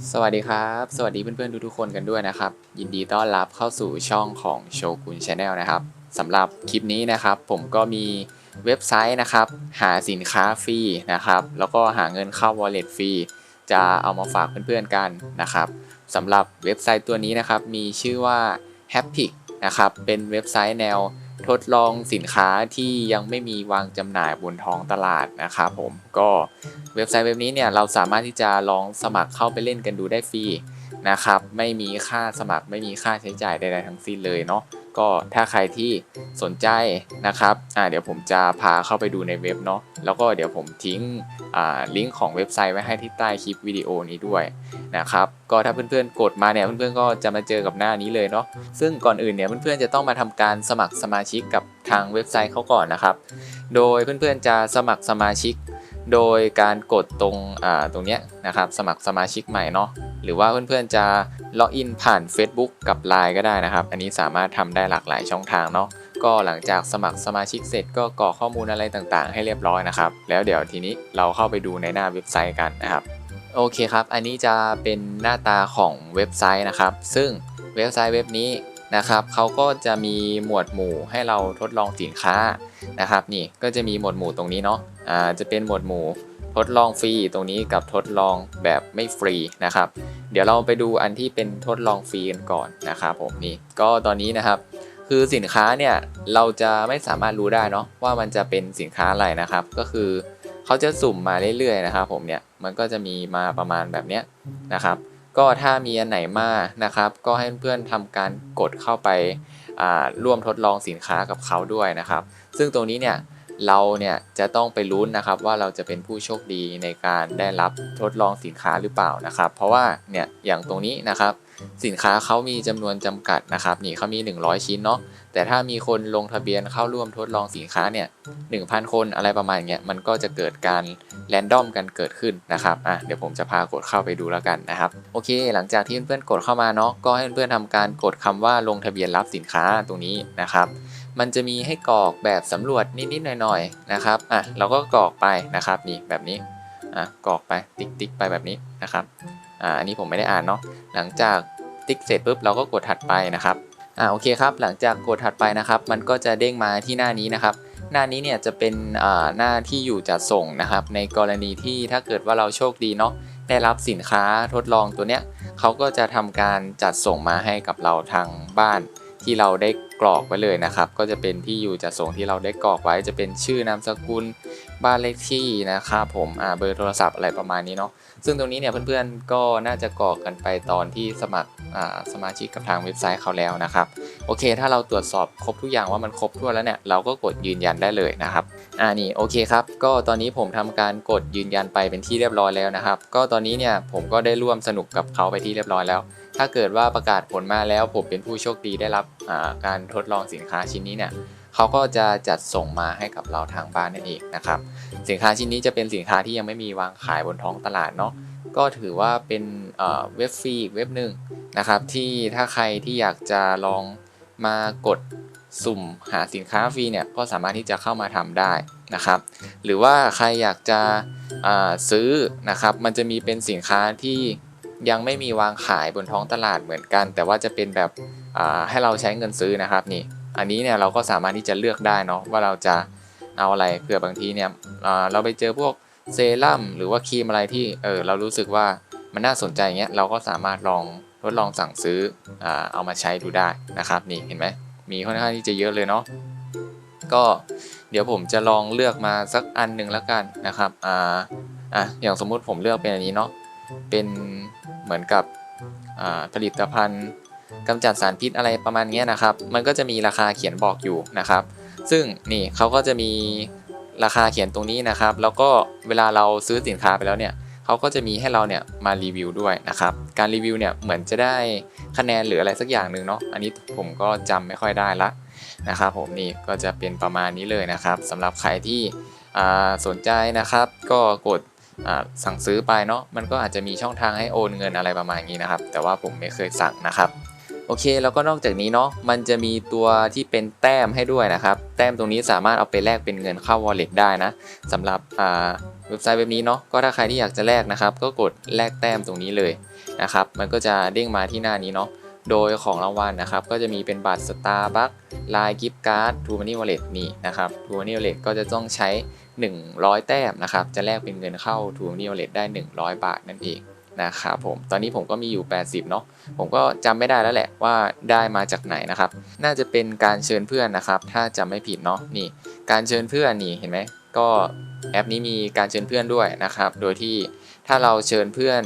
สวัสดีครับ สวัสดีเพื่อนๆทุกๆคนกันด้วยนะครับ ยินดีต้อนรับเข้าสู่ช่องของโชกุนชาแนลนะครับสำหรับคลิปนี้นะครับ ผมก็มีเว็บไซต์นะครับ หาสินค้าฟรีนะครับ แล้วก็หาเงินเข้า wallet ฟรีจะเอามาฝากเพื่อนๆกันนะครับสำหรับเว็บไซต์ตัวนี้นะครับ มีชื่อว่า Happy นะครับเป็นเว็บไซต์แนว ทดลองสินค้าที่ยังไม่มีวางจำหน่ายบนท้องตลาดนะครับผมก็เว็บไซต์เว็บนี้เนี่ยเราสามารถที่จะลองสมัครเข้าไปเล่นกันดูได้ฟรีนะครับ ไม่มีค่าสมัครไม่มีค่าใช้จ่ายใดๆทั้งสิ้นเลยเนาะ ก็ถ้าใครที่สนใจนะครับอ่าเดี๋ยวผมจะพาเข้าไปดูในเว็บเนาะแล้วก็เดี๋ยวผมทิ้งอ่าลิงก์ของเว็บไซต์ไว้ให้ที่ใต้คลิปวิดีโอนี้ด้วยนะครับก็ถ้าเพื่อนๆกดมาเนี่ยเพื่อนๆก็จะมาเจอกับหน้านี้เลยเนาะซึ่งก่อนอื่นเนี่ยเพื่อนๆจะต้องมาทำการสมัครสมาชิกกับทางเว็บไซต์เขาก่อนนะครับ โดยเพื่อนๆจะสมัครสมาชิก โดยการกดตรงตรงเนี้ยนะครับสมัครสมาชิกใหม่เนาะ หรือว่าเพื่อนๆจะล็อกอินผ่าน Facebook กับ Line ก็ได้นะครับ อันนี้สามารถทำได้หลากหลายช่องทางเนาะก็หลังจากสมัครสมาชิกเสร็จก็กรอกข้อมูลอะไรต่างๆ ให้เรียบร้อยนะครับ แล้วเดี๋ยวทีนี้เราเข้าไปดูในหน้าเว็บไซต์กันนะครับ โอเคครับ อันนี้จะเป็นหน้าตาของเว็บไซต์นะครับ ซึ่งเว็บไซต์เว็บนี้นะครับเขาก็จะมีหมวดหมู่ให้เราทดลองสินค้านะครับนี่ก็จะมีหมวดหมู่ตรงนี้เนาะอ่าจะเป็นหมวดหมู่ทดลองฟรีตรงนี้กับทดลองแบบไม่ฟรีนะครับ เดี๋ยวเราไปดูอันที่เป็นทดลองฟรีกันก่อนนะครับผมนี่ก็ตอนนี้นะครับ คือสินค้าเนี่ยเราจะไม่สามารถรู้ได้เนาะว่ามันจะเป็นสินค้าอะไรนะครับ ก็คือเขาจะสุ่มมาเรื่อยๆนะครับ ผมเนี่ยมันก็จะมีมาประมาณแบบเนี้ยนะครับ ก็ถ้ามีอันไหนมานะครับ ก็ให้เพื่อนๆทำการกดเข้าไปร่วมทดลองสินค้ากับเขาด้วยนะครับ ซึ่งตรงนี้เนี่ย เราเนี่ยจะต้องไปลุ้นนะครับว่าเราจะเป็นผู้โชคดีในการได้รับทดลองสินค้าหรือเปล่านะครับ เพราะว่าเนี่ยอย่างตรงนี้นะครับ สินค้าเขามีจำนวนจำกัดนะครับนี่เขามี 100 ชิ้นเนาะแต่ถ้ามีคนลงทะเบียนเข้าร่วมทดลองสินค้าเนี่ย1,000คนอะไรประมาณเงี้ยมันก็จะเกิดการแรนดอมกันเกิดขึ้นนะครับอะเดี๋ยวผมจะพากดเข้าไปดูแล้วกันนะครับโอเค หลังจากที่เพื่อนๆกดเข้ามาเนาะก็ให้เพื่อนๆทำการกดคำว่าลงทะเบียนรับสินค้าตรงนี้นะครับ มันจะมีให้กรอกแบบสำรวจนิดๆหน่อยๆนะครับอะเราก็กรอกไปนะครับนี่แบบนี้อะกรอกไปติ๊กๆไปแบบนี้นะครับ อ่าอันนี้ผมไม่ได้อ่านเนาะหลังจากติ๊กเสร็จปุ๊บเราก็กดถัดไปนะครับอ่าโอเคครับหลังจากกดถัดไปนะครับ มันก็จะเด้งมาที่หน้านี้นะครับ หน้านี้เนี่ยจะเป็นอ่าหน้าที่อยู่จัดส่งนะครับ ในกรณีที่ถ้าเกิดว่าเราโชคดีเนาะได้รับสินค้าทดลองตัวเนี้ยเขาก็จะทำการจัดส่งมาให้กับเราทางบ้านที่เราได้ กรอกไว้เลยนะครับ ก็จะเป็นที่อยู่จัดส่งที่เราได้กรอกไว้จะเป็นชื่อนามสกุลบ้านเลขที่นะครับผมอ่าเบอร์โทรศัพท์อะไรประมาณนี้เนาะซึ่งตรงนี้เนี่ยเพื่อนๆก็น่าจะกรอกกันไปตอนที่สมัครอ่าสมาชิกกับทางเว็บไซต์เขาแล้วนะครับโอเค ถ้าเราตรวจสอบครบทุกอย่างว่ามันครบถ้วแล้วเนี่ยเราก็กดยืนยันได้เลยนะครับอ่านี่โอเคครับ ก็ตอนนี้ผมทำการกดยืนยันไปเป็นที่เรียบร้อยแล้วนะครับ ก็ตอนนี้เนี่ยผมก็ได้ร่วมสนุกกับเขาไปที่เรียบร้อยแล้ว ถ้าเกิดว่าประกาศผลมาแล้วผมเป็นผู้โชคดีได้รับการทดลองสินค้าชิ้นนี้เนี่ยเขาก็จะจัดส่งมาให้กับเราทางบ้านนั่นเองนะครับ สินค้าชิ้นนี้จะเป็นสินค้าที่ยังไม่มีวางขายบนท้องตลาดเนาะก็ถือว่าเป็นเว็บฟรีเว็บหนึ่งนะครับ ที่ถ้าใครที่อยากจะลองมากดสุ่มหาสินค้าฟรีเนี่ยก็สามารถที่จะเข้ามาทำได้นะครับ หรือว่าใครอยากจะซื้อนะครับ มันจะมีเป็นสินค้าที่ ยังไม่มีวางขายบนท้องตลาดเหมือนกัน แต่ว่าจะเป็นแบบให้เราใช้เงินซื้อนะครับนี่ อันนี้เนี่ยเราก็สามารถที่จะเลือกได้เนาะว่าเราจะเอาอะไรเผื่อบางทีเนี่ยเราไปเจอพวกเซรั่มหรือว่าครีมอะไรที่เออเรารู้สึกว่ามันน่าสนใจเงี้ยเราก็สามารถลองทดลองสั่งซื้อเอามาใช้ดูได้นะครับนี่เห็นไหมมีค่อนข้างที่จะเยอะเลยเนาะก็เดี๋ยวผมจะลองเลือกมาสักอันหนึ่งแล้วกันนะครับอ่าอะอย่างสมมุติผมเลือกเป็นอันนี้เนาะเป็น มือนกับผลิตภัณฑ์กำจัดสารพิษอะไรประมาณนี้นะครับ มันก็จะมีราคาเขียนบอกอยู่นะครับ ซึ่งนี่เขาก็จะมีราคาเขียนตรงนี้นะครับ แล้วก็เวลาเราซื้อสินค้าไปแล้วเนี่ยเขาก็จะมีให้เราเนี่ยมารีวิวด้วยนะครับ การรีวิวเนี่ยเหมือนจะได้คะแนนหรืออะไรสักอย่างหนึ่งเนาะ อันนี้ผมก็จำไม่ค่อยได้ละนะครับ ผมนี่ก็จะเป็นประมาณนี้เลยนะครับสำหรับใครที่สนใจนะครับ ก็กด สั่งซื้อไปเนาะมันก็อาจจะมีช่องทางให้โอนเงินอะไรประมาณนี้นะครับ แต่ว่าผมไม่เคยสั่งนะครับโอเคแล้วก็นอกจากนี้เนาะมันจะมีตัวที่เป็นแต้มให้ด้วยนะครับ แต้มตรงนี้สามารถเอาไปแลกเป็นเงินเข้า wallet ได้นะสำหรับเว็บไซต์เว็บนี้เนาะก็ถ้าใครที่อยากจะแลกนะครับ ก็กดแลกแต้มตรงนี้เลยนะครับ มันก็จะเด้งมาที่หน้านี้เนาะ โดยของรางวัลนะครับ ก็จะมีเป็นบัตรสตาร์บัคไลน์กิฟต์การ์ดทูมันนี่วอลเล็ตนี่นะครับทูมันนี่วอลเล็ตก็จะต้องใช้ 100 แต้มนะครับ จะแลกเป็นเงินเข้าทูมันนี่วอลเล็ตได้ 100 บาทนั่นเองนะครับผมตอนนี้ผมก็มีอยู่ 80เนาะผมก็จำไม่ได้แล้วแหละว่าได้มาจากไหนนะครับ น่าจะเป็นการเชิญเพื่อนนะครับ ถ้าจำไม่ผิดเนาะนี่ การเชิญเพื่อนนี่เห็นไหมก็แอปนี้มีการเชิญเพื่อนด้วยนะครับ โดยที่ถ้าเราเชิญเพื่อน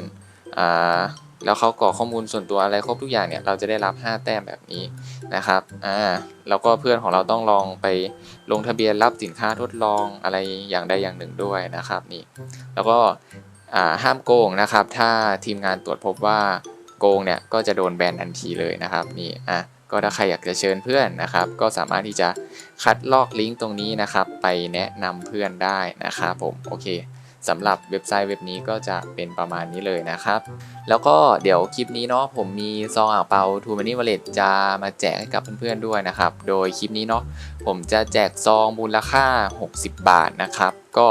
อ่า แล้วเขากรอกข้อมูลส่วนตัวอะไรครบทุกอย่างเนี่ยเราจะได้รับ 5 แต้มแบบนี้นะครับอ่าแล้วก็เพื่อนของเราต้องลองไปลงทะเบียนรับสินค้าทดลองอะไรอย่างใดอย่างหนึ่งด้วยนะครับนี่แล้วก็ห้ามโกงนะครับ ถ้าทีมงานตรวจพบว่าโกงเนี่ยก็จะโดนแบนทันทีเลยนะครับนี่อะก็ถ้าใครอยากจะเชิญเพื่อนนะครับ ก็สามารถที่จะคัดลอกลิงก์ตรงนี้นะครับ ไปแนะนำเพื่อนได้นะครับผมโอเค สำหรับเว็บไซต์เว็บนี้ก็จะเป็นประมาณนี้เลยนะครับ แล้วก็เดี๋ยวคลิปนี้เนาะผมมีซองอ่างเปา t ูมันนี่วอลเล็ตจะมาแจกให้กับเพื่อนๆด้วยนะครับ โดยคลิปนี้เนาะผมจะแจกซองมูลค่า 60 บาทนะครับ ก็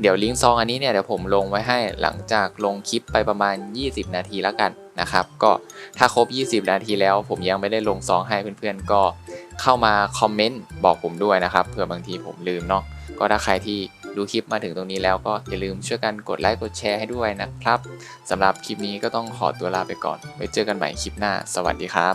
เดี๋ยวลิงก์ซองอันนี้เนี่ยเดี๋ยวผมลงไว้ให้หลังจากลงคลิปไปประมาณ 20 นาทีแล้วกันนะครับ ก็ถ้าครบ 20 นาทีแล้ว ผมยังไม่ได้ลงซองให้เพื่อนๆก็เข้ามาคอมเมนต์บอกผมด้วยนะครับเผื่อบางทีผมลืมเนาะก็ถ้าใครที่ ดูคลิปมาถึงตรงนี้แล้วก็อย่าลืมช่วยกันกดไลค์กดแชร์ให้ด้วยนะครับสำหรับคลิปนี้ก็ต้องขอตัวลาไปก่อน ไว้เจอกันใหม่คลิปหน้า สวัสดีครับ